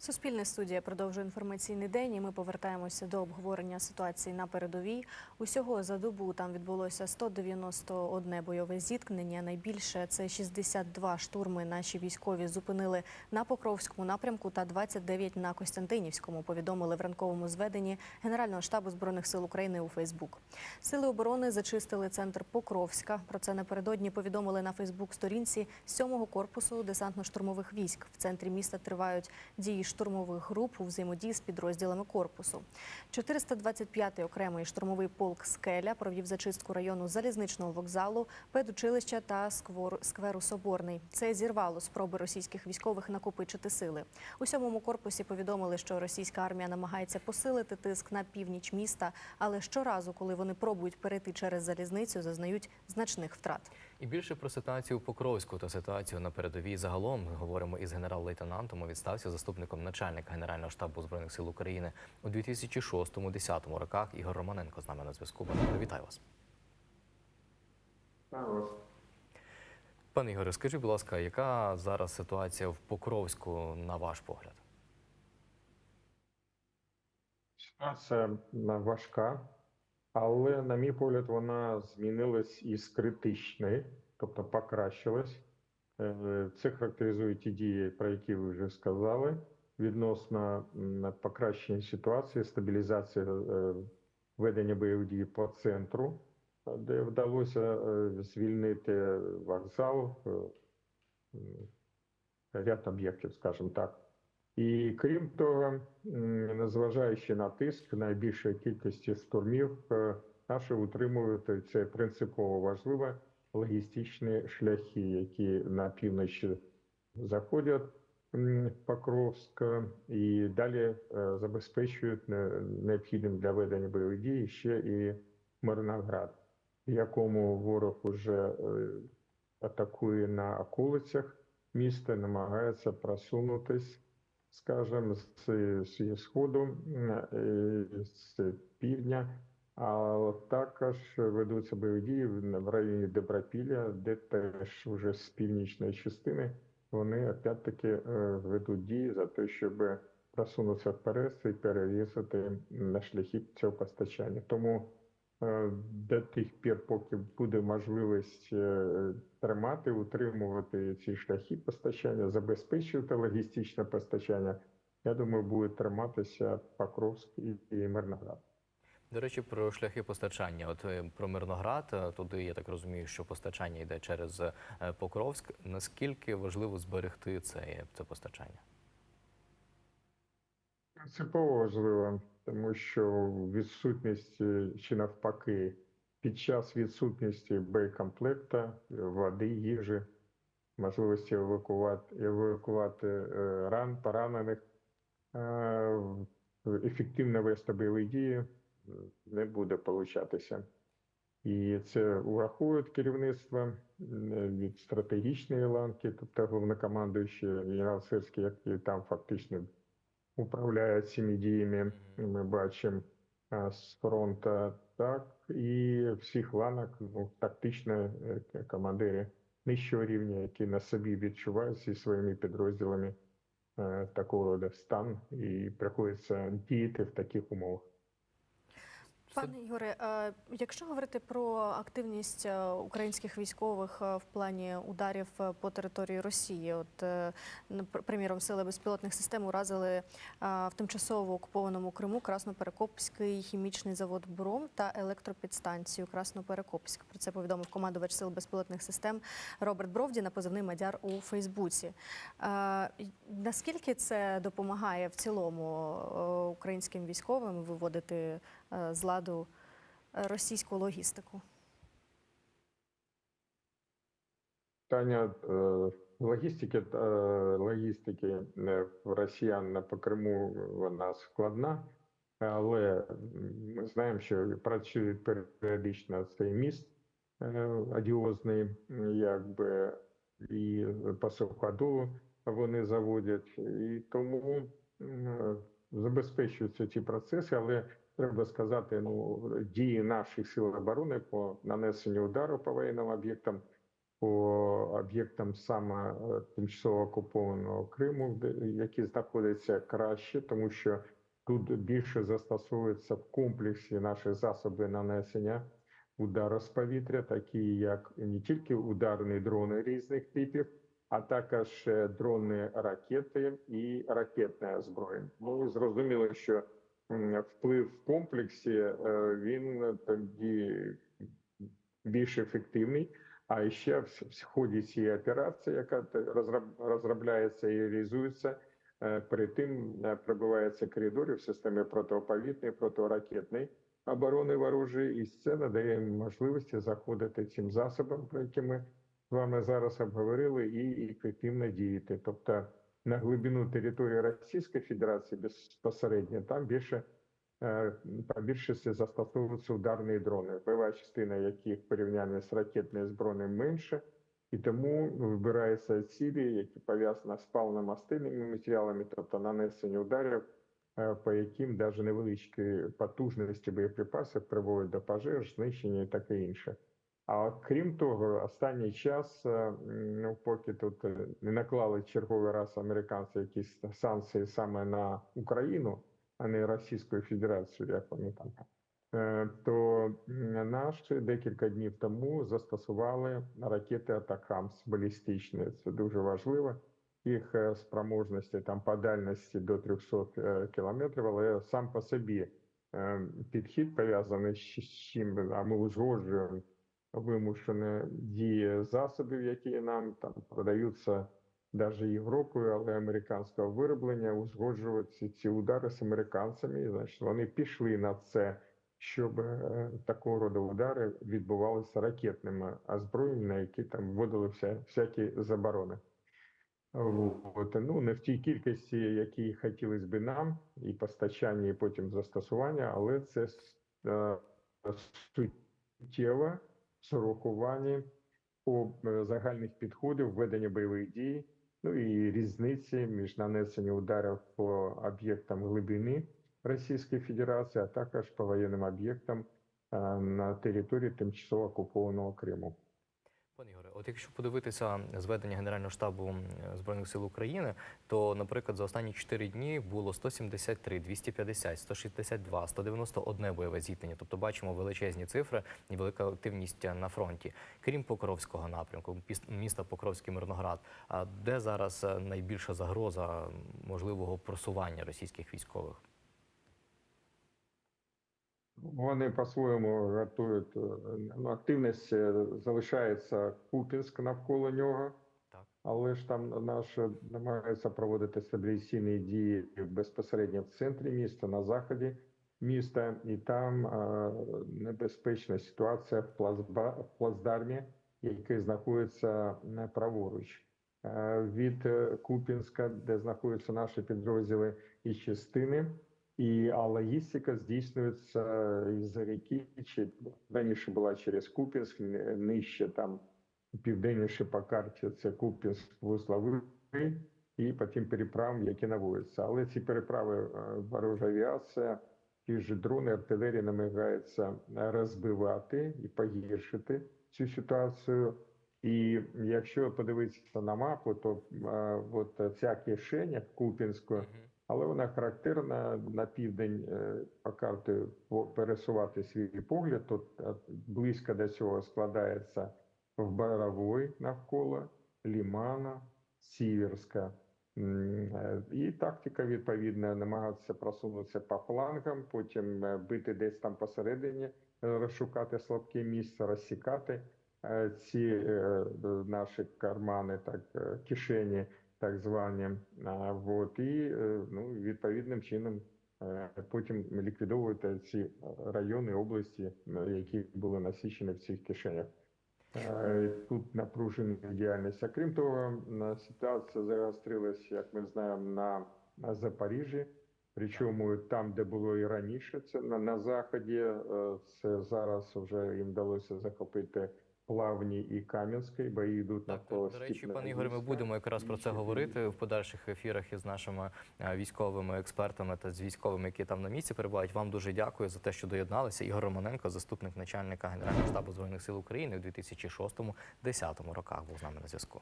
Суспільне студія продовжує інформаційний день. і Ми повертаємося до обговорення ситуації на передовій. Усього за добу там відбулося 191 бойове зіткнення. Найбільше це 62 штурми. Наші військові зупинили на Покровському напрямку та 29 на Костянтинівському. Повідомили в ранковому зведенні Генерального штабу збройних сил України у Фейсбук. Сили оборони зачистили центр Покровська. Про це напередодні повідомили на Фейсбук-сторінці 7-го корпусу десантно-штурмових військ. В центрі міста тривають дії штурмових груп у взаємодії з підрозділами корпусу. 425-й окремий штурмовий полк Скеля провів зачистку району залізничного вокзалу, педучилища та скверу Соборний. Це зірвало спроби російських військових накопичити сили. У сьомому корпусі повідомили, що російська армія намагається посилити тиск на північ міста, але щоразу, коли вони пробують перейти через залізницю, зазнають значних втрат. І більше про ситуацію у Покровську та ситуацію на передовій загалом говоримо із генерал-лейтенантом у відставці заступником начальника Генерального штабу збройних сил України у 2006-2010 роках. Ігор Романенко з нами на зв'язку. Вітаю вас. Пане Ігоре, скажіть, будь ласка, яка зараз ситуація в Покровську на ваш погляд? Ситуація важка, але, на мій погляд, вона змінилась із критичної, тобто покращилась. Е, Це характеризують ті дії, про які ви вже сказали, відносно покращення ситуації, стабілізація е, ведення бойових дій по центру, е, де вдалося звільнити вокзал, ряд об'єктів, скажімо так. І крім того, незважаючи на тиск найбільшої кількості штурмів, е, наші утримують і це принципово важливо логістичні шляхи, які на півночі заходять м, в Покровськ і далі е, забезпечують необхідним для ведення бойових дій ще і Мирноград, якому ворог уже е, атакує на околицях міста, намагається просунутись скажем, з, сходу, з півдня, а також ведуться бойові дії в районі Добропілля, де теж вже з північної частини вони опять-таки е, ведуть дії за те, щоб просунутися вперед і перерізати на шляхи цього постачання. Тому до тих пір, поки буде можливість е, тримати, утримувати ці шляхи постачання, забезпечувати логістичне постачання, я думаю, буде триматися Покровськ і, Мирноград. До речі, про шляхи постачання. От е, про Мирноград, е, туди я так розумію, що постачання йде через е, Покровськ. Наскільки важливо зберегти це, це постачання? Принципово важливо, тому що відсутність е, чи навпаки, під час відсутності боєкомплекта, води, їжі, можливості евакувати, евакувати е, ран, поранених, е, ефективно вести бойові дії е, не буде получатися. І це врахують керівництво е, від стратегічної ланки, тобто головнокомандуючий генерал Сирський, який там фактично управляє цими діями, ми бачимо з фронту, так і всіх ланок, ну, тактично е, командири нижчого рівня, які на собі відчувають зі своїми підрозділами е, такого роду стан, і приходиться діяти в таких умовах. Пане Ігоре, е, якщо говорити про активність е, українських військових е, в плані ударів по території Росії, от приміром, сили безпілотних систем уразили в тимчасово окупованому Криму Красноперекопський хімічний завод Бром та електропідстанцію Красноперекопськ. Про це повідомив командувач сил безпілотних систем Роберт Бровді на позивний Мадяр у Фейсбуці. Наскільки це допомагає в цілому українським військовим виводити з ладу е, російську логістику? Питання е, логістики, е, логістики е, росіян по Криму вона складна, але ми знаємо, що працює періодично цей міст е, одіозний, якби і по суходолу вони заводять, і тому забезпечуються ці процеси, але треба сказати, ну дії наших сил оборони по нанесенню удару по воєнним об'єктам по об'єктам саме е, тимчасово окупованого Криму, які знаходяться краще, тому що тут більше застосовуються в комплексі наші засоби нанесення удару з повітря, такі як не тільки ударні дрони різних типів, а також е, дрони ракети і ракетне озброєння. Ну зрозуміло, що вплив в комплексі е, він тоді більш ефективний. А ще в ході цієї операції, яка розробляється і реалізується, е, перед тим е, пробивається коридори в системі протиповітряної, протиракетної оборони ворожої, і це надає можливості заходити цим засобам, про які ми з вами зараз обговорили, і ефективно діяти. Тобто на глибину території Російської Федерації безпосередньо там більше е, більшості застосовуються ударні дрони, бойова частина яких в порівнянні з ракетною зброєю менше, і тому вибираються цілі, які пов'язані з паливно-мастильними матеріалами, тобто нанесення ударів, е, по яким навіть невеличкі потужності боєприпасів приводять до пожеж, знищення і таке інше. А крім того, останній час, е, ну поки тут е, не наклали черговий раз американці якісь санкції саме на Україну, а не Російською Федерацією, як вони там. е, То наші декілька днів тому застосували ракети Атакамс балістичні. Це дуже важливо. Їх спроможності там по дальності до 300 е, кілометрів, але сам по собі підхід пов'язаний з чим, а ми узгоджуємо вимушені дії засобів, які нам там продаються навіть Європою, але американського вироблення, узгоджувати ці, удари з американцями. І, Значить, вони пішли на це, щоб е, такого роду удари відбувалися ракетними озброєннями, на які там вводили вся, всякі заборони. От, ну, не в тій кількості, які хотілося би нам, і постачання, і потім застосування, але це е, суттєво з урахуванням е, загальних підходів ведення бойових дій, ну і різниці між нанесенням ударів по об'єктам глибини Російської Федерації, а також по воєнним об'єктам е, на території тимчасово окупованого Криму. Пане Ігоре, от якщо подивитися зведення Генерального штабу Збройних сил України, то, наприклад, за останні 4 дні було 173, 250, 162, 191 бойове зіткнення. Тобто бачимо величезні цифри і велика активність на фронті. Крім Покровського напрямку, міста Покровський Мирноград. А де зараз найбільша загроза можливого просування російських військових? Вони по-своєму готують е, ну, активність е, залишається Купінськ навколо нього, Так. але ж там наші намагаються проводити стабілізаційні дії безпосередньо в центрі міста, на заході міста, і там е, небезпечна ситуація в, плацба, в плацдармі, який знаходиться праворуч. Від Купінська, де знаходяться наші підрозділи і частини, і а логістика здійснюється із ріки, чи раніше була через Купінськ, нижче там південніше по карті це Купінськ, Вуславий, і потім переправ, які наводяться. Але ці переправи е, ворожа авіація, ті ж дрони, артилерія намагаються розбивати і погіршити цю ситуацію. І якщо подивитися на мапу, то е, от ця кишеня в Купінську, але вона характерна на південь е, по пересувати свій погляд. Тут е, близько до цього складається в Боровой навколо Лімана, Сіверська. Е, І тактика відповідна намагатися просунутися по флангам, потім бити десь там посередині, розшукати слабке місце, розсікати ці наші кармани, так кишені, так звані. от, і е, ну, відповідним чином е, потім ліквідовувати ці райони, області, е, які були насичені в цих кишенях. Тут напружена діяльність. Крім того, ситуація загострилася, як ми знаємо, на, на Запоріжжі. Причому там, де було і раніше, це на, на заході, це зараз вже їм вдалося захопити Плавні і Кам'янський. Бої йдуть Так, навколо до речі, пане Ігоре, ми будемо якраз про це говорити в подальших ефірах із нашими е, військовими експертами та з військовими, які там на місці перебувають. Вам дуже дякую за те, що доєдналися. Ігор Романенко, заступник начальника Генерального штабу збройних сил України у 2006-2010 роках, був з нами на зв'язку.